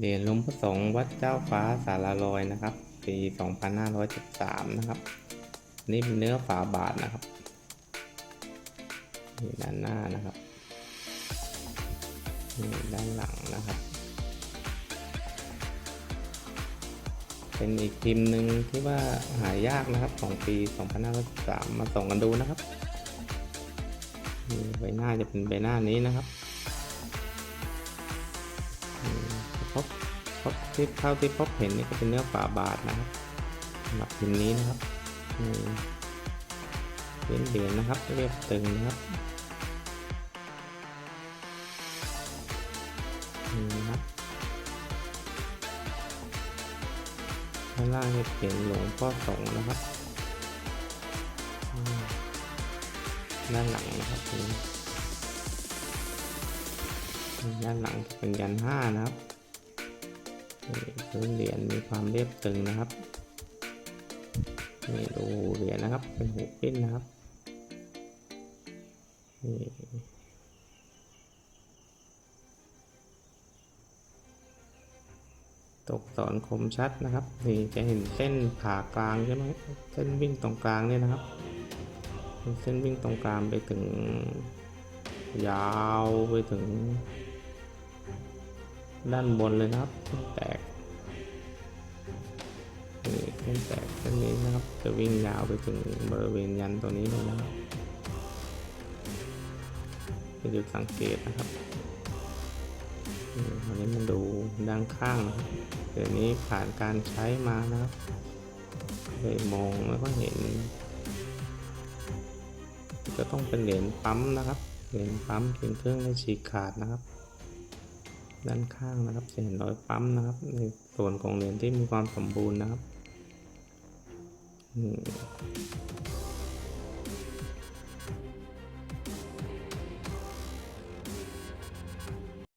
เหรียญลวงพระสงฆ์วัดเจ้าฟ้าสารลอยนะครับ ปี 2513 นะครับ นี่เป็นเนื้อฝาบาทนะครับนี่ด้านหน้านะครับนี่ด้านหลังนะครับ เป็นอีกพิมพ์หนึ่งที่ว่าหายากนะครับของปี 2513 มาส่งกันดูนะครับนี่ใบหน้าจะเป็นใบหน้านี้นะครับ บพบที่เท่าที่พบเห็นนี่ก็เป็นเนื้อฝาบาทนะครับสำหรับพิมพ์นี้นะครับนี่เป็นเหรียญนะครับ เรียบตึงนะครับนี่นะครับข้างล่างจะเขียนหลวงพ่อสงฆ์นะครับด้านหลังนะครับนี่ด้านหลังเป็นยันห้านะครับ พื้นเหรียญมีความเรียบตึงนะครับนี่ดูเหรียญนะครับ เป็นหูปิ้นนะครับนี่ตกสอนคมชัดนะครับ นี่จะเห็นเส้นผ่ากลางใช่ไหมเส้นวิ่งตรงกลางเนี่ยนะครับ เส้นวิ่งตรงกลางไปถึง ยาวไปถึง ด้านบนเลยนะครับ แตก นี่เส้นแตกเส้นนี้นะครับ จะวิ่งยาวไปถึงบริเวณยันตัวนี้เลยนะครับเป็นจุดสังเกตนะครับอันนี้มันดูด้านข้างนะครับเดี๋ยวนี้ผ่านการใช้มานะครับเลยมองแล้วก็เห็น จะต้องเป็นเหรียญปั๊มนะครับเหรียญปั๊มเป็นเครื่องไม่ฉีกขาดนะครับ ด้านข้างนะครับจะเห็นรอยปั๊มนะครับในส่วนของเหรียญที่มีความสมบูรณ์นะครับ อืม